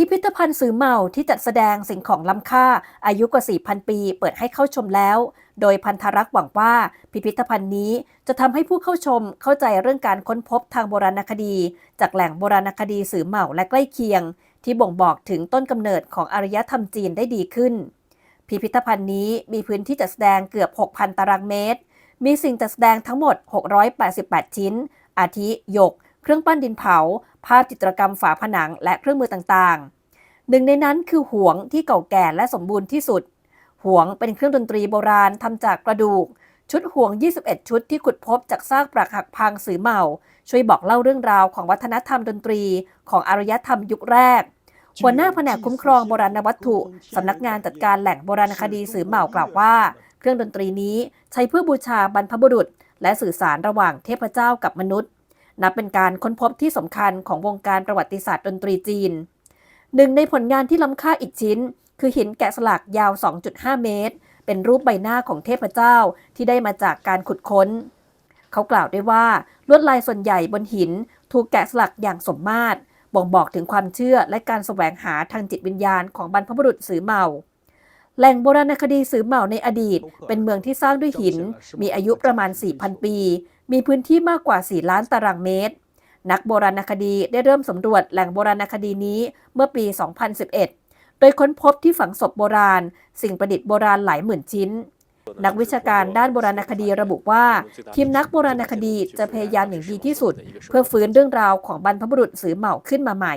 พิพิธภัณฑ์สือเหมาที่จัดแสดงสิ่งของล้ำค่าอายุกว่า 4,000 ปี เปิดให้เข้าชมแล้ว โดยพันธรักษ์หวังว่า พิพิธภัณฑ์นี้จะทำให้ผู้เข้าชมเข้าใจเรื่องการค้นพบทางโบราณคดี จากแหล่งโบราณคดีสือเหมาและใกล้เคียง ที่บ่งบอกถึงต้นกำเนิดของอารยธรรมจีนได้ดีขึ้น พิพิธภัณฑ์นี้มีพื้นที่จัดแสดงเกือบ 6,000 ตารางเมตร มีสิ่งจัดแสดงทั้งหมด 688 ชิ้น อาทิ หยก เครื่องปั้นดินเผา ภาพจิตรกรรมฝาผนังและเครื่องมือต่างๆ หนึ่งในนั้นคือห่วงที่เก่าแก่และสมบูรณ์ที่สุด ห่วงเป็นเครื่องดนตรีโบราณทำจากกระดูก ชุดห่วง 21 ชุดที่ขุดพบจากซากปรักหักพังสือเหมา ช่วยบอกเล่าเรื่องราวของวัฒนธรรมดนตรี ของอารยธรรมยุคแรกหัวหน้าแผนกคุ้มครองโบราณวัตถุ สำนักงานจัดการแหล่งโบราณคดีสือเหมากล่าวว่า เครื่องดนตรีนี้ใช้เพื่อบูชาบรรพบุรุษ และสื่อสารระหว่างเทพเจ้ากับมนุษย์ นับเป็นการค้นพบที่สำคัญของวงการประวัติศาสตร์ดนตรีจีน หนึ่งในผลงานที่ล้ำค่าอีกชิ้น คือหินแกะสลักยาว 2.5 เมตร เป็นรูปใบหน้าของเทพเจ้าที่ได้มาจากการขุดค้น เขากล่าวด้วยว่าลวดลายส่วนใหญ่บนหินถูกแกะสลักอย่างสมมาตรบ่งบอกถึงความเชื่อและการแสวงหาทางจิตวิญญาณของบรรพบุรุษสือเมา แหล่งโบราณคดีสือเหมาในอดีต เป็นเมืองที่สร้างด้วยหิน มีอายุประมาณ 4,000 ปี มีพื้นที่มากกว่า 4 ล้านตารางเมตร นักโบราณคดีได้เริ่มสำรวจแหล่งโบราณคดีนี้เมื่อปี 2011 โดยค้นพบที่ฝังศพโบราณ สิ่งประดิษฐ์โบราณหลายหมื่นชิ้น นักวิชาการด้านโบราณคดีระบุว่า ทีมนักโบราณคดีจะพยายามอย่างดีที่สุด เพื่อฟื้นเรื่องราวของบรรพบุรุษสือเหมาขึ้นมาใหม่